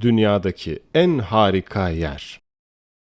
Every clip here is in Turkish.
Dünyadaki en harika yer.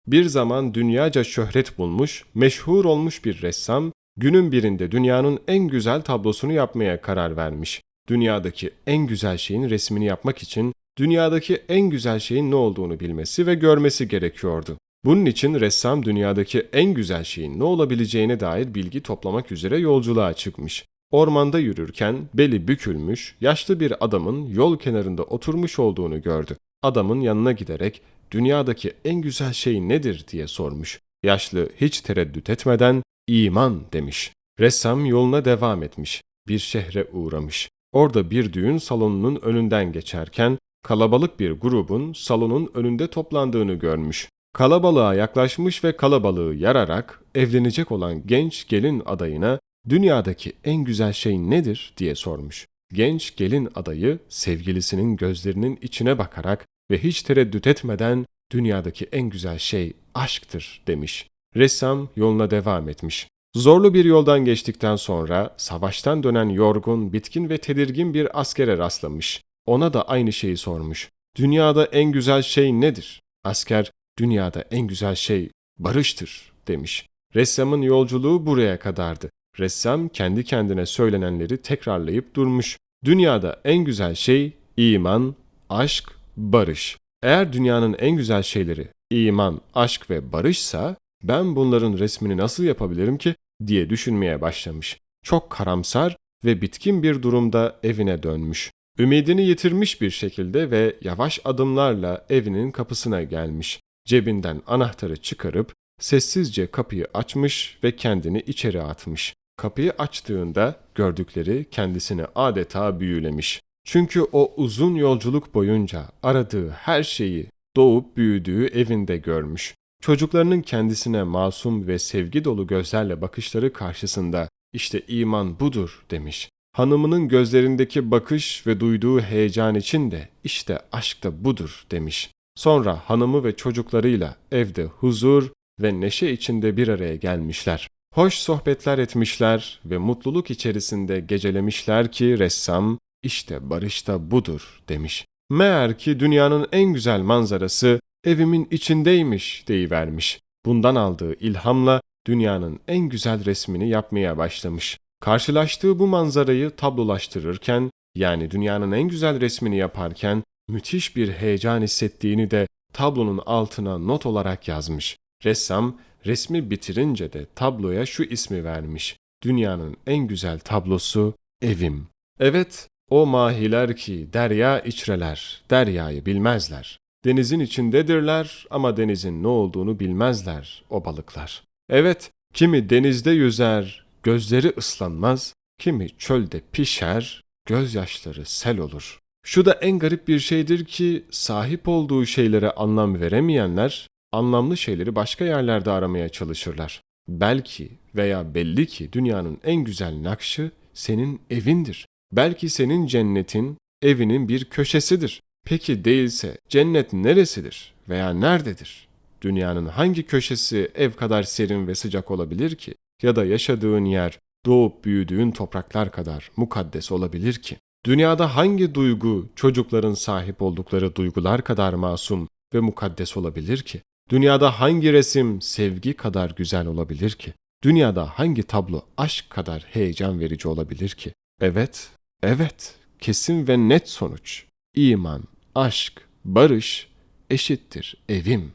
Bir zaman dünyaca şöhret bulmuş, meşhur olmuş bir ressam, günün birinde dünyanın en güzel tablosunu yapmaya karar vermiş. Dünyadaki en güzel şeyin resmini yapmak için dünyadaki en güzel şeyin ne olduğunu bilmesi ve görmesi gerekiyordu. Bunun için ressam dünyadaki en güzel şeyin ne olabileceğine dair bilgi toplamak üzere yolculuğa çıkmış. Ormanda yürürken beli bükülmüş, yaşlı bir adamın yol kenarında oturmuş olduğunu gördü. Adamın yanına giderek dünyadaki en güzel şey nedir diye sormuş. Yaşlı hiç tereddüt etmeden iman demiş. Ressam yoluna devam etmiş. Bir şehre uğramış. Orada bir düğün salonunun önünden geçerken kalabalık bir grubun salonun önünde toplandığını görmüş. Kalabalığa yaklaşmış ve kalabalığı yararak evlenecek olan genç gelin adayına dünyadaki en güzel şey nedir diye sormuş. Genç gelin adayı sevgilisinin gözlerinin içine bakarak ve hiç tereddüt etmeden dünyadaki en güzel şey aşktır demiş. Ressam yoluna devam etmiş. Zorlu bir yoldan geçtikten sonra savaştan dönen yorgun, bitkin ve tedirgin bir askere rastlamış. Ona da aynı şeyi sormuş. Dünyada en güzel şey nedir? Asker, dünyada en güzel şey barıştır demiş. Ressamın yolculuğu buraya kadardı. Ressam kendi kendine söylenenleri tekrarlayıp durmuş. Dünyada en güzel şey iman, aşk, barış. Eğer dünyanın en güzel şeyleri iman, aşk ve barışsa ben bunların resmini nasıl yapabilirim ki diye düşünmeye başlamış. Çok karamsar ve bitkin bir durumda evine dönmüş. Ümidini yitirmiş bir şekilde ve yavaş adımlarla evinin kapısına gelmiş. Cebinden anahtarı çıkarıp sessizce kapıyı açmış ve kendini içeri atmış. Kapıyı açtığında gördükleri kendisini adeta büyülemiş. Çünkü o uzun yolculuk boyunca aradığı her şeyi doğup büyüdüğü evinde görmüş. Çocuklarının kendisine masum ve sevgi dolu gözlerle bakışları karşısında işte iman budur demiş. Hanımının gözlerindeki bakış ve duyduğu heyecan için de işte aşk da budur demiş. Sonra hanımı ve çocuklarıyla evde huzur ve neşe içinde bir araya gelmişler. Hoş sohbetler etmişler ve mutluluk içerisinde gecelemişler ki ressam işte barış da budur demiş. Meğer ki dünyanın en güzel manzarası evimin içindeymiş deyivermiş. Bundan aldığı ilhamla dünyanın en güzel resmini yapmaya başlamış. Karşılaştığı bu manzarayı tablolaştırırken yani dünyanın en güzel resmini yaparken müthiş bir heyecan hissettiğini de tablonun altına not olarak yazmış. Ressam resmi bitirince de tabloya şu ismi vermiş. Dünyanın en güzel tablosu evim. Evet, o mahiler ki derya içreler, deryayı bilmezler. Denizin içindedirler ama denizin ne olduğunu bilmezler o balıklar. Evet, kimi denizde yüzer, gözleri ıslanmaz, kimi çölde pişer, gözyaşları sel olur. Şu da en garip bir şeydir ki sahip olduğu şeylere anlam veremeyenler anlamlı şeyleri başka yerlerde aramaya çalışırlar. Belki veya belli ki dünyanın en güzel nakşı senin evindir. Belki senin cennetin evinin bir köşesidir. Peki değilse cennet neresidir veya nerededir? Dünyanın hangi köşesi ev kadar serin ve sıcak olabilir ki? Ya da yaşadığın yer doğup büyüdüğün topraklar kadar mukaddes olabilir ki? Dünyada hangi duygu çocukların sahip oldukları duygular kadar masum ve mukaddes olabilir ki? Dünyada hangi resim sevgi kadar güzel olabilir ki? Dünyada hangi tablo aşk kadar heyecan verici olabilir ki? Evet, evet, kesin ve net sonuç. İman, aşk, barış eşittir evim.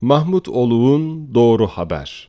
Mahmut Oluğ'un Doğru Haber